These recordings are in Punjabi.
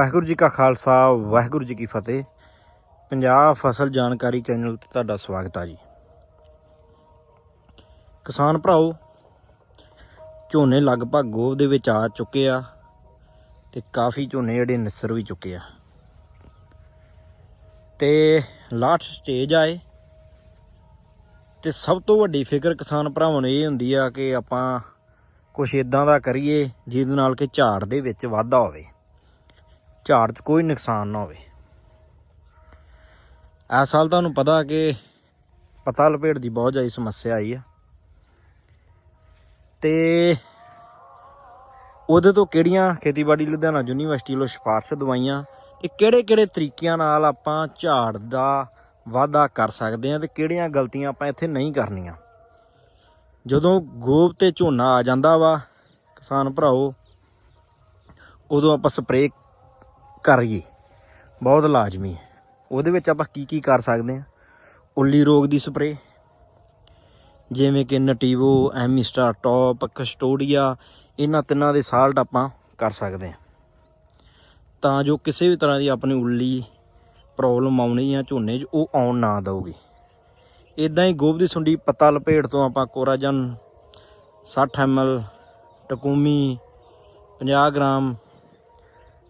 ਵਾਹਿਗੁਰੂ ਜੀ ਕਾ ਖਾਲਸਾ, ਵਾਹਿਗੁਰੂ ਜੀ ਕੀ ਫਤਿਹ। ਪੰਜਾਬ ਫਸਲ ਜਾਣਕਾਰੀ ਚੈਨਲ ਤੇ ਤੁਹਾਡਾ ਸਵਾਗਤ ਆ ਜੀ। ਕਿਸਾਨ ਭਰਾਓ, ਝੋਨੇ ਲਗਭਗ ਗੋਭ ਦੇ ਵਿੱਚ ਆ ਚੁੱਕੇ ਆ ਤੇ ਕਾਫੀ ਝੋਨੇ ਜਿਹੜੇ ਨਿਸਰ ਵੀ ਚੁੱਕੇ ਆ। ਤੇ ਲਾਸਟ ਸਟੇਜ ਆਏ ਤੇ ਸਭ ਤੋਂ ਵੱਡੀ ਫਿਕਰ ਕਿਸਾਨ ਭਰਾਵਾਂ ਨੂੰ ਇਹ ਹੁੰਦੀ ਆ ਕਿ ਆਪਾਂ ਕੁਝ ਇਦਾਂ ਦਾ ਕਰੀਏ ਜਿਹਦੇ ਨਾਲ ਕਿ ਝਾੜ ਦੇ ਵਿੱਚ ਵਾਧਾ ਹੋਵੇ। ਝਾੜ 'ਚ ਕੋਈ ਨੁਕਸਾਨ ਨਾ ਹੋਵੇ। ਇਸ ਸਾਲ ਤੁਹਾਨੂੰ ਪਤਾ ਕਿ ਪਤਾ ਲਪੇਟ ਦੀ ਬਹੁਤ ਜ਼ਿਆਦਾ ਸਮੱਸਿਆ ਆਈ ਆ। ਤੇ ਉਹਦੇ ਤੋਂ ਕਿਹੜੀਆਂ ਖੇਤੀਬਾੜੀ ਲੁਧਿਆਣਾ ਯੂਨੀਵਰਸਿਟੀ ਵੱਲੋਂ ਸਿਫਾਰਸ਼ ਦਵਾਈਆਂ ਤੇ ਕਿਹੜੇ-ਕਿਹੜੇ ਤਰੀਕਿਆਂ ਨਾਲ ਆਪਾਂ ਝਾੜ ਦਾ ਵਾਧਾ ਕਰ ਸਕਦੇ ਹਾਂ ਤੇ ਕਿਹੜੀਆਂ ਗਲਤੀਆਂ ਆਪਾਂ ਇੱਥੇ ਨਹੀਂ ਕਰਨੀਆਂ। ਜਦੋਂ ਗੋਬ ਤੇ ਝੋਨਾ ਆ ਜਾਂਦਾ ਵਾ, ਕਿਸਾਨ ਭਰਾਓ, ਉਦੋਂ ਆਪਾਂ ਸਪਰੇਅ ਕਰੀਏ ਬਹੁਤ ਲਾਜ਼ਮੀ ਹੈ। ਉਹਦੇ ਵਿੱਚ ਆਪਾਂ ਕੀ ਕੀ ਕਰ ਸਕਦੇ ਹਾਂ? ਉੱਲੀ ਰੋਗ ਦੀ ਸਪਰੇਅ। ਜਿਵੇਂ ਕਿ ਨਟੀਵੋ, ਐਮਿਸਟਾ, ਟੌਪ, ਕਸਟੋਡੀਆ, ਇਹਨਾਂ ਤਿੰਨਾਂ ਦੇ ਸਾਲਟ ਆਪਾਂ ਕਰ ਸਕਦੇ ਹਾਂ। ਤਾਂ ਜੋ ਕਿਸੇ ਵੀ ਤਰ੍ਹਾਂ ਦੀ ਆਪਣੀ ਉੱਲੀ ਪ੍ਰੋਬਲਮ ਆਉਣੀ ਜਾਂ ਝੋਨੇ 'ਚ, ਉਹ ਆਉਣ ਨਾ ਦਊਗੀ। ਇਦਾਂ ਹੀ ਗੋਭ ਦੀ ਸੁੰਡੀ ਪੱਤਾ ਲਪੇਟ ਤੋਂ ਆਪਾਂ ਕੋਰਾਜਨ 60 ml ਟਕੂਮੀ 50 ਗ੍ਰਾਮ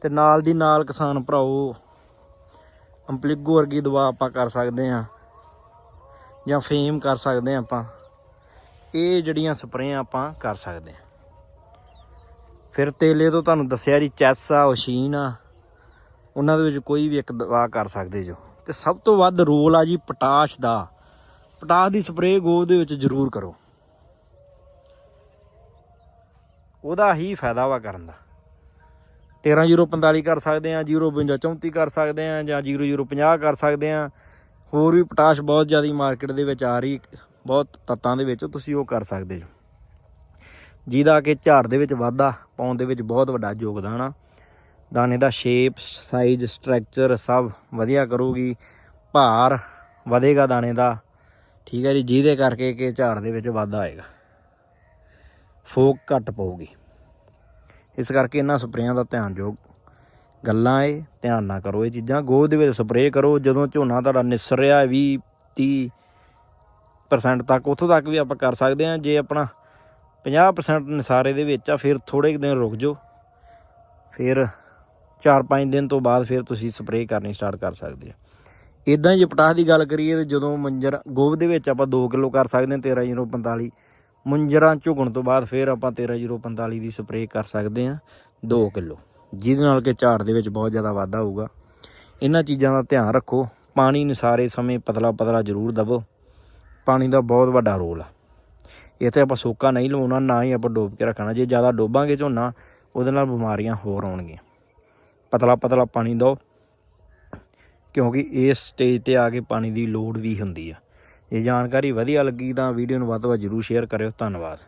ਤੇ ਨਾਲ ਦੀ ਨਾਲ ਕਿਸਾਨ ਭਰਾਓ ਅੰਪਲਿਗੋ ਵਰਗੀ ਦਵਾ ਆਪਾਂ ਕਰ ਸਕਦੇ ਆ ਜਾਂ ਫੇਮ ਕਰ ਸਕਦੇ ਆ ਆਪਾਂ। ਇਹ ਜਿਹੜੀਆਂ ਸਪਰੇਆਂ ਆਪਾਂ ਕਰ ਸਕਦੇ ਆ ਫਿਰ ਤੇਲੇ ਤੋਂ ਤੁਹਾਨੂੰ ਦੱਸਿਆ ਜੀ, ਚੈਸ ਆ ਓਸ਼ੀਨ ਆ, ਉਹਨਾਂ ਦੇ ਵਿੱਚ ਕੋਈ ਵੀ ਇੱਕ ਦਵਾ ਕਰ ਸਕਦੇ ਜੋ। ਤੇ ਸਭ ਤੋਂ ਵੱਧ ਰੋਲ ਆ ਜੀ ਪੋਟਾਸ਼ ਦਾ। ਪੋਟਾਸ਼ ਦੀ ਸਪਰੇਅ ਗੋਬ ਦੇ ਵਿੱਚ ਜ਼ਰੂਰ ਕਰੋ। ਉਹਦਾ ਹੀ ਫਾਇਦਾ ਵਾ ਕਰਨ ਦਾ। 1345 ਕਰ ਸਕਦੇ ਆ 052 34 ਕਰ ਸਕਦੇ ਆ ਜਾਂ 0050 ਕਰ ਸਕਦੇ ਆ ਹੋਰ ਵੀ ਪੋਟਾਸ਼ ਬਹੁਤ ਜ਼ਿਆਦਾ ਮਾਰਕੀਟ ਦੇ ਵਿੱਚ ਆ ਰਹੀ, ਬਹੁਤ ਤੱਤਾਂ ਦੇ ਵਿੱਚ ਤੁਸੀਂ ਉਹ ਕਰ ਸਕਦੇ ਜੋ ਜਿਹਦਾ ਕਿ ਝਾੜ ਦੇ ਵਿੱਚ ਵਾਧਾ, ਪਾਉਣ ਦੇ ਵਿੱਚ ਬਹੁਤ ਵੱਡਾ ਯੋਗਦਾਨ ਆ। ਦਾਣੇ ਦਾ ਸ਼ੇਪ ਸਾਈਜ਼ ਸਟਰਕਚਰ ਸਭ ਵਧੀਆ ਕਰੂਗੀ। ਭਾਰ ਵਧੇਗਾ ਦਾਣੇ ਦਾ। ਠੀਕ ਹੈ ਜੀ, ਜਿਹਦੇ ਕਰਕੇ ਕਿ ਝਾੜ ਦੇ ਵਿੱਚ ਵਾਧਾ ਆਏਗਾ ਫੋਕ ਘੱਟ ਪਊਗੀ। ਇਸ ਕਰਕੇ ਇਹਨਾਂ ਸਪਰੇਆਂ ਦਾ ਧਿਆਨ ਜੋ ਗੱਲਾਂ ਏ, ਧਿਆਨ ਨਾ ਕਰੋ ਇਹ ਚੀਜ਼ਾਂ। ਗੋਹ ਦੇ ਵਿੱਚ ਸਪਰੇਅ ਕਰੋ, ਜਦੋਂ ਝੋਨਾ ਤੁਹਾਡਾ ਨਿਸਰ ਰਿਹਾ 20 30% ਤੱਕ, ਉੱਥੋਂ ਤੱਕ ਵੀ ਆਪਾਂ ਕਰ ਸਕਦੇ ਹਾਂ। ਜੇ ਆਪਣਾ 50% ਨਿਸਾਰੇ ਦੇ ਵਿੱਚ ਆ, ਫਿਰ ਥੋੜੇ ਕੁ ਦਿਨ ਰੁਕ ਜਾਓ। ਫਿਰ 4-5 ਦਿਨ ਤੋਂ ਬਾਅਦ ਫਿਰ ਤੁਸੀਂ ਸਪਰੇਅ ਕਰਨੀ ਸਟਾਰਟ ਕਰ ਸਕਦੇ ਆ ਇਦਾਂ ਜੇ ਪਟਾਸ ਦੀ ਗੱਲ ਕਰੀਏ ਤੇ ਜਦੋਂ ਮੰਜਰ ਗੋਭ ਦੇ ਵਿੱਚ ਆਪਾਂ 2 ਕਿਲੋ ਕਰ ਸਕਦੇ ਹਾਂ 13045 ਮੁੰਜਰਾਂ ਝੁਕਣ ਤੋਂ ਬਾਅਦ ਫਿਰ ਆਪਾਂ 13045 ਦੀ ਸਪਰੇਅ ਕਰ ਸਕਦੇ ਹਾਂ 2 ਕਿਲੋ। ਜਿਹਦੇ ਨਾਲ ਕਿ ਝਾੜ ਦੇ ਵਿੱਚ ਬਹੁਤ ਜ਼ਿਆਦਾ ਵਾਧਾ ਹੋਊਗਾ। ਇਹਨਾਂ ਚੀਜ਼ਾਂ ਦਾ ਧਿਆਨ ਰੱਖੋ। ਪਾਣੀ ਨਿਸਾਰੇ ਸਮੇਂ ਪਤਲਾ ਪਤਲਾ ਜ਼ਰੂਰ ਦਵੋ ਪਾਣੀ ਦਾ ਬਹੁਤ ਵੱਡਾ ਰੋਲ ਆ। ਇੱਥੇ ਆਪਾਂ ਸੋਕਾ ਨਹੀਂ ਲਵਾਉਣਾ, ਨਾ ਹੀ ਆਪਾਂ ਡੋਬ ਕੇ ਰੱਖਣਾ। ਜੇ ਜ਼ਿਆਦਾ ਡੋਬਾਂਗੇ ਝੋਨਾ, ਉਹਦੇ ਨਾਲ ਬਿਮਾਰੀਆਂ ਹੋਰ ਆਉਣਗੀਆਂ। ਪਤਲਾ ਪਤਲਾ ਪਾਣੀ ਦਿਓ। ਕਿਉਂਕਿ ਇਸ ਸਟੇਜ ਤੇ ਆ ਕੇ ਪਾਣੀ ਦੀ ਲੋੜ ਵੀ ਹੁੰਦੀ ਆ। ਜੇ ਜਾਣਕਾਰੀ ਵਧੀਆ ਲੱਗੀ ਤਾਂ ਵੀਡੀਓ ਨੂੰ ਵੱਧ ਤੋਂ ਵੱਧ ਜ਼ਰੂਰ ਸ਼ੇਅਰ ਕਰਿਓ। ਧੰਨਵਾਦ।